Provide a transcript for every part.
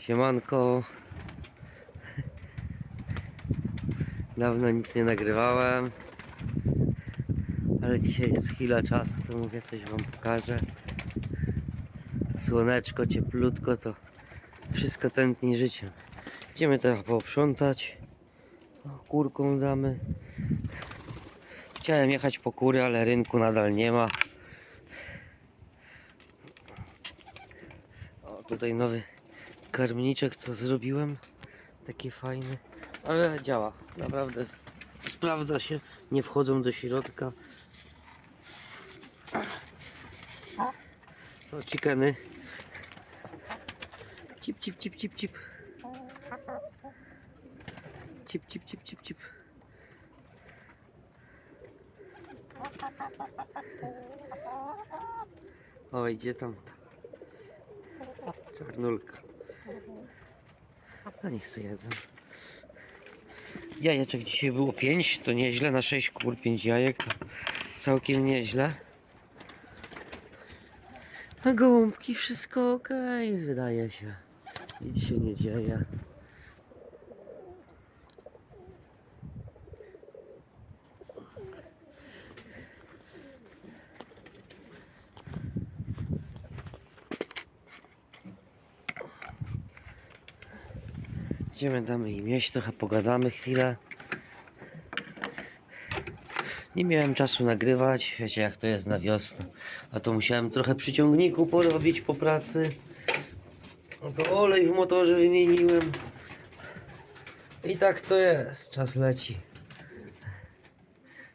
Siemanko. Dawno nic nie nagrywałem. Ale dzisiaj jest chwila czasu, to mówię coś wam pokażę. Słoneczko, cieplutko, to wszystko tętni życiem. Idziemy teraz pooprzątać. O, Kurką damy. Chciałem jechać po kury, ale rynku nadal nie ma. O, tutaj nowy karmniczek, co zrobiłem. Taki fajny, ale działa. Naprawdę sprawdza się. Nie wchodzą do środka. O, chickeny. Cip, cip, cip, cip, cip. Cip, cip, cip, cip, cip. O, idzie tam ta czarnulka. A niech sobie jedzą. Jajeczek dzisiaj było 5, to nieźle. Na 6 kur 5 jajek to całkiem nieźle. A gołąbki wszystko ok, wydaje się. Nic się nie dzieje. Idziemy, damy im jeść, trochę pogadamy chwilę. Nie miałem czasu nagrywać, wiecie jak to jest na wiosnę. A to musiałem trochę przyciągniku porobić po pracy. No to olej w motorze wymieniłem. I tak to jest, czas leci.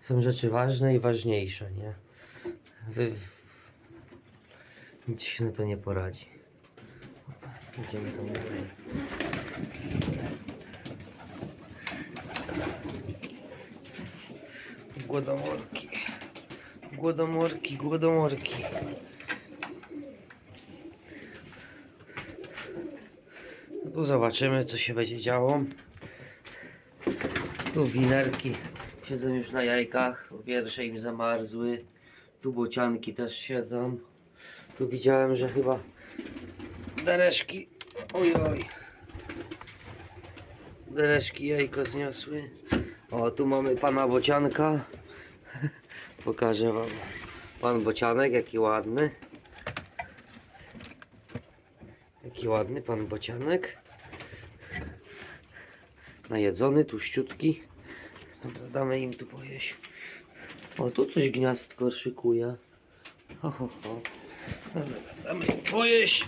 Są rzeczy ważne i ważniejsze, nie? Wy... Nic się na to nie poradzi. Idziemy tam dalej. Głodomorki. Głodomorki, głodomorki. No tu zobaczymy, co się będzie działo. Tu winerki siedzą już na jajkach. Pierwsze im zamarzły. Tu bocianki też siedzą. Tu widziałem, że chyba dereszki. Oj, oj. Dereszki jajko zniosły. O, tu mamy pana bocianka. Pokażę wam. Pan bocianek, jaki ładny. Jaki ładny pan bocianek. Najedzony, tuściutki. Dobra, damy im tu pojeść. O, tu coś gniazdko szykuje. Ho, ho, ho. Dobra, damy im pojeść.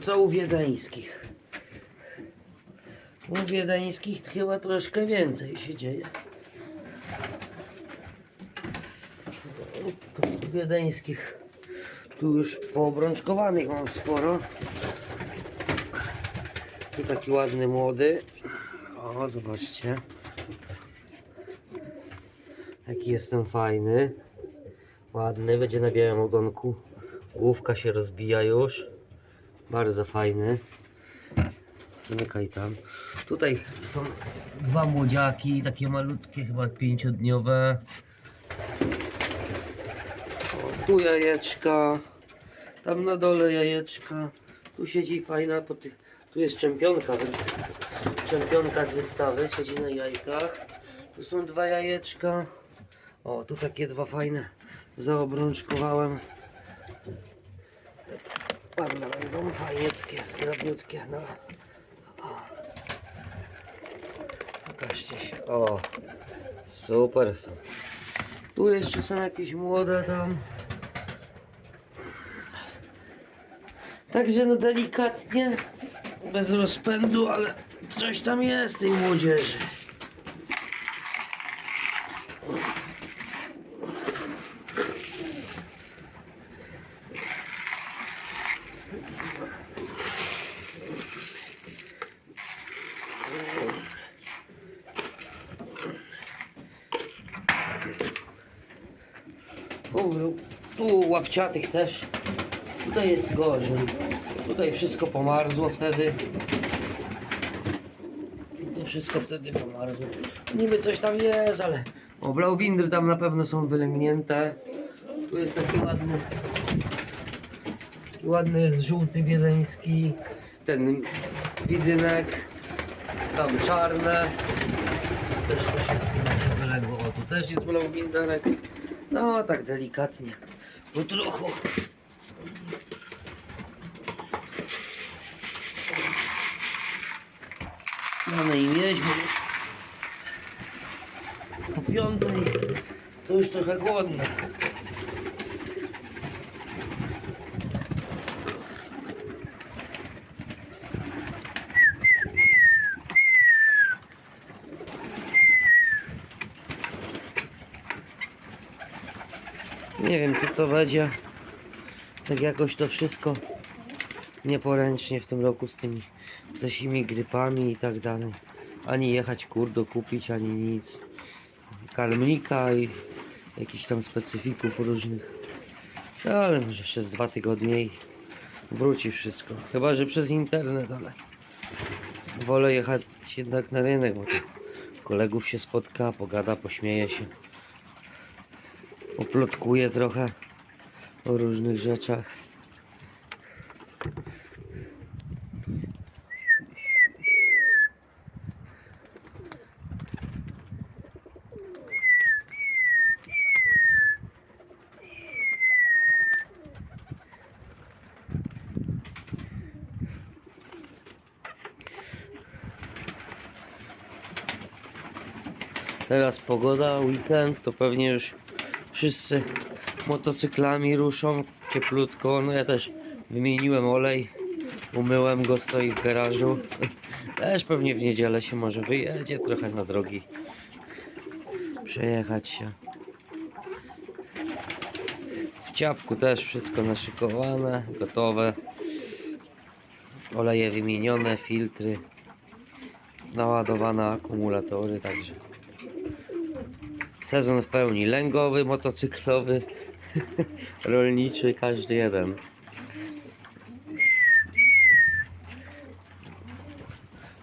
Co u wiedeńskich? U wiedeńskich chyba troszkę więcej się dzieje. U wiedeńskich tu już poobrączkowanych mam sporo. Tu taki ładny młody. O, zobaczcie. Jaki jestem fajny. Ładny, będzie na białym ogonku. Główka się rozbija już. Bardzo fajny. Zamykaj tam. Tutaj są dwa młodziaki, takie malutkie, chyba pięciodniowe. O, tu jajeczka. Tam na dole jajeczka. Tu siedzi fajna, tych, tu jest czempionka. Czempionka z wystawy, siedzi na jajkach. Tu są dwa jajeczka. O, tu takie dwa fajne. Zaobrączkowałem. Ładne będą, fajniutkie, zgrabniutkie, no. O. Pokażcie się, o. Super są. Tu jeszcze są jakieś młode tam. Także no delikatnie, bez rozpędu, ale coś tam jest tej młodzieży. Tu, tu łapciatych też. Tutaj jest gorzej. Tutaj wszystko pomarzło wtedy. Tu wszystko wtedy pomarzło. Niby coś tam jest, ale... O, blauwindry tam na pewno są wylęgnięte. Tu jest taki ładny... Ładny jest żółty wiedeński. Ten widynek. Tam czarne. Też coś jest wyległo. O, tu też jest blauwinderek. No, tak delikatnie. Po trochu. Mamy i jeźdźmy już. Po piątej to już trochę głodne. Nie wiem co to będzie. Tak jakoś to wszystko nieporęcznie w tym roku z tymi ptasimi grypami i tak dalej. Ani jechać kurdo kupić, ani nic. Karmnika i jakichś tam specyfików różnych. No, ale może jeszcze z dwa tygodnie i wróci wszystko. Chyba, że przez internet, ale wolę jechać jednak na rynek, bo kolegów się spotka, pogada, pośmieje się. Oplotkuje trochę o różnych rzeczach. Teraz pogoda, weekend, to pewnie już wszyscy motocyklami ruszą cieplutko. No ja też wymieniłem olej, umyłem go, stoi w garażu. Też pewnie w niedzielę się może wyjedzie trochę na drogi. Przejechać się. W ciapku też wszystko naszykowane, gotowe. Oleje wymienione, filtry. Naładowane akumulatory, także sezon w pełni lęgowy, motocyklowy, rolniczy, każdy jeden.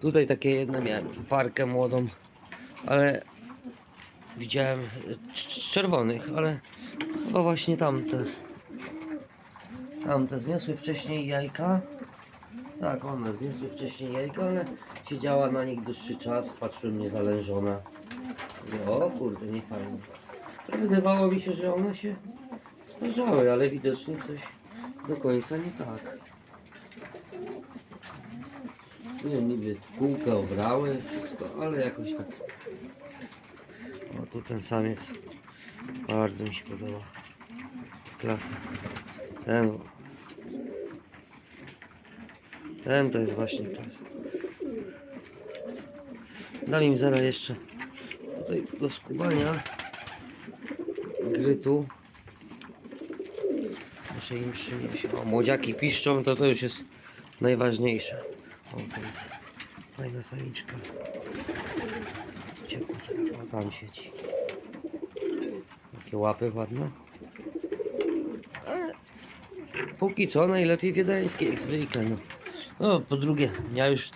Tutaj takie jedno miałem, parkę młodą, ale widziałem cz- czerwonych, ale chyba właśnie tamte. Tamte zniosły wcześniej jajka. Tak, one zniosły wcześniej jajka, ale siedziała na nich dłuższy czas, patrzyłem niezalężona. O kurde, nie fajnie. To wydawało mi się, że one się sparzały, ale widocznie coś do końca nie tak. Nie niby kółkę obrały, wszystko, ale jakoś tak. O, tu ten sam jest. Bardzo mi się podoba. Klasa. Ten. Ten to jest właśnie klasa. Dam im zaraz jeszcze tutaj do skubania grytu. Muszę im przynieść. O, młodziaki piszczą, to to już jest najważniejsze. O, to jest fajna samiczka. Ciepło. O, tam siedzi. Jakie łapy ładne. Póki co najlepiej wiedeńskie, jak zwykle. No. no, po drugie, ja już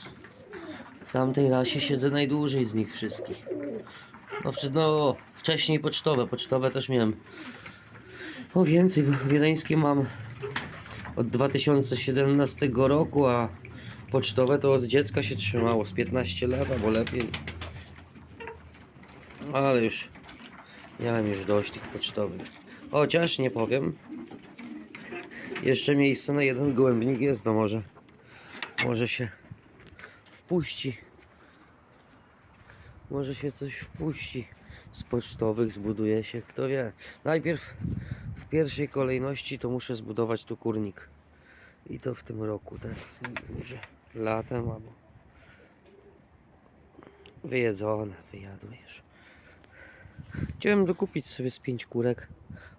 w tamtej rasie siedzę najdłużej z nich wszystkich. No, no wcześniej pocztowe, pocztowe też miałem. O więcej, bo wiedeńskie mam od 2017 roku, a pocztowe to od dziecka się trzymało z 15 lat albo lepiej. Ale już miałem już dość tych pocztowych. Chociaż nie powiem. Jeszcze miejsce na jeden gołębnik jest, no może może się wpuści. Może się coś wpuści z pocztowych, zbuduje się, kto wie. Najpierw w pierwszej kolejności to muszę zbudować tu kurnik. I to w tym roku teraz, nie może latem albo wyjedzone, wyjadły już. Chciałem dokupić sobie z pięć kurek.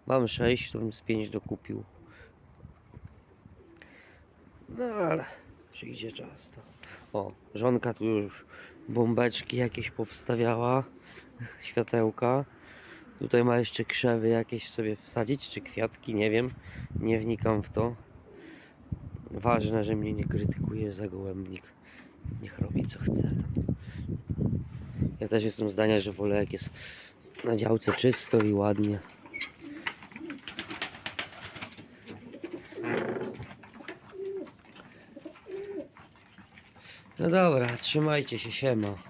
Mam sześć, to bym z pięć dokupił. No ale przyjdzie czas to. O, żonka tu już bombeczki jakieś powstawiała, światełka. Tutaj ma jeszcze krzewy jakieś sobie wsadzić, czy kwiatki, nie wiem. Nie wnikam w to. Ważne, że mnie nie krytykuje za gołębnik. Niech robi co chce. Ja też jestem zdania, że wolę jak jest na działce czysto i ładnie. No dobra, trzymajcie się, siema.